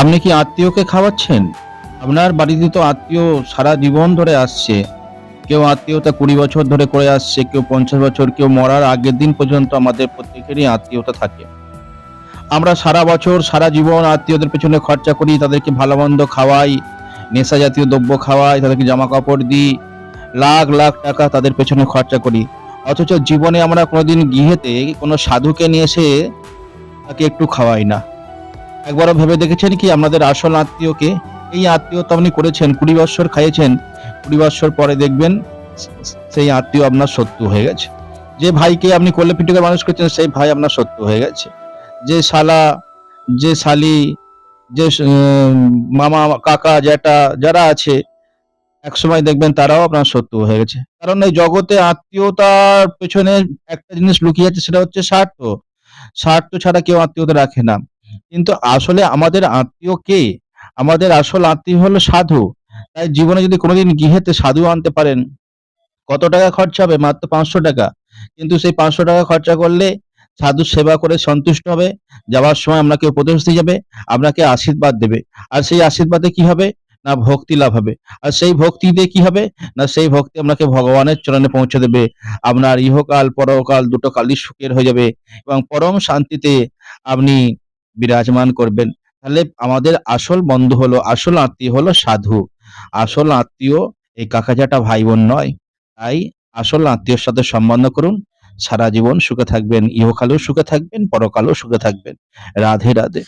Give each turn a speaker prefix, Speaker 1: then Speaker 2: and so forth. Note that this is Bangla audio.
Speaker 1: আপনি কি আত্মীয়কে খাওয়াচ্ছেন? আপনার বাড়িতে তো আত্মীয় সারা জীবন ধরে আসছে। কেউ আত্মীয়তা কুড়ি বছর ধরে করে আসছে, কেউ পঞ্চাশ বছর, কেউ মরার আগের দিন পর্যন্ত আমাদের প্রত্যেকেরই আত্মীয়তা থাকে। আমরা সারা বছর, সারা জীবন আত্মীয়দের পেছনে খরচা করি, তাদেরকে ভালো মন্দ খাওয়াই, নেশা জাতীয় দ্রব্য খাওয়াই, তাদেরকে জামা কাপড় দিই, লাখ লাখ টাকা তাদের পেছনে খরচা করি। অথচ জীবনে আমরা কোনোদিন গৃহেতে কোনো সাধুকে নিয়ে এসে তাকে একটু খাওয়াই না। একবারও ভেবে দেখেছেন কি? আমাদের আসল আত্মীয়কে? এই আত্মীয়তা আপনি করেছেন, কুড়ি বৎসর খাইয়েছেন। কুড়ি বৎসর পরে দেখবেন সেই আত্মীয় আপনার শত্রু হয়ে গেছে। যে ভাইকে আপনি কোলে পিটুকে মানুষ করছেন, সেই ভাই আপনার শত্রু হয়ে গেছে। যে শালা, যে শালি, যে মামা, কাকা, জ্যাঠা যারা আছে এক সময় দেখবেন তারাও আপনার শত্রু হয়ে গেছে। কারণ এই জগতে আত্মীয়তার পেছনে একটা জিনিস লুকিয়ে আছে, সেটা হচ্ছে স্বার্থ। স্বার্থ ছাড়া কেউ আত্মীয়তা রাখে না। কিন্তু আসলে আমাদের আত্মীয় কে? আমাদের আসল আত্মীয় হলো সাধু। তাই জীবনে যদি কোনোদিন গৃহেতে সাধু আনতে পারেন, কত টাকা খরচা হবে? মাত্র পাঁচশো টাকা। কিন্তু সেই পাঁচশো টাকা খরচা করলে সাধু সেবা করে সন্তুষ্ট হবে, যাওয়ার সময় আপনাকে উপদেশ দিয়ে যাবে, আপনাকে আশীর্বাদ দেবে। আর সেই আশীর্বাদে কি হবে? না ভক্তি লাভ হবে। আর সেই ভক্তি দিয়ে কি হবে? না সেই ভক্তি আপনাকে ভগবানের চরণে পৌঁছে দেবে। আপনার ইহকাল, পরকাল দুটো কালই সুখের হয়ে যাবে এবং পরম শান্তিতে আপনি বিরাজমান করবেন। তাহলে আমাদের আসল বন্ধু হলো, আসল আত্মীয় হলো সাধু। আসল আত্মীয় এই কাকাজাটা ভাই বোন নয়। তাই আসল আত্মীয়র সাথে সম্বন্ধ করুন। সারা জীবন সুখে থাকবেন। ইহকালেও সুখে থাকবেন, পরকালেও সুখে থাকবেন। রাধে রাধে।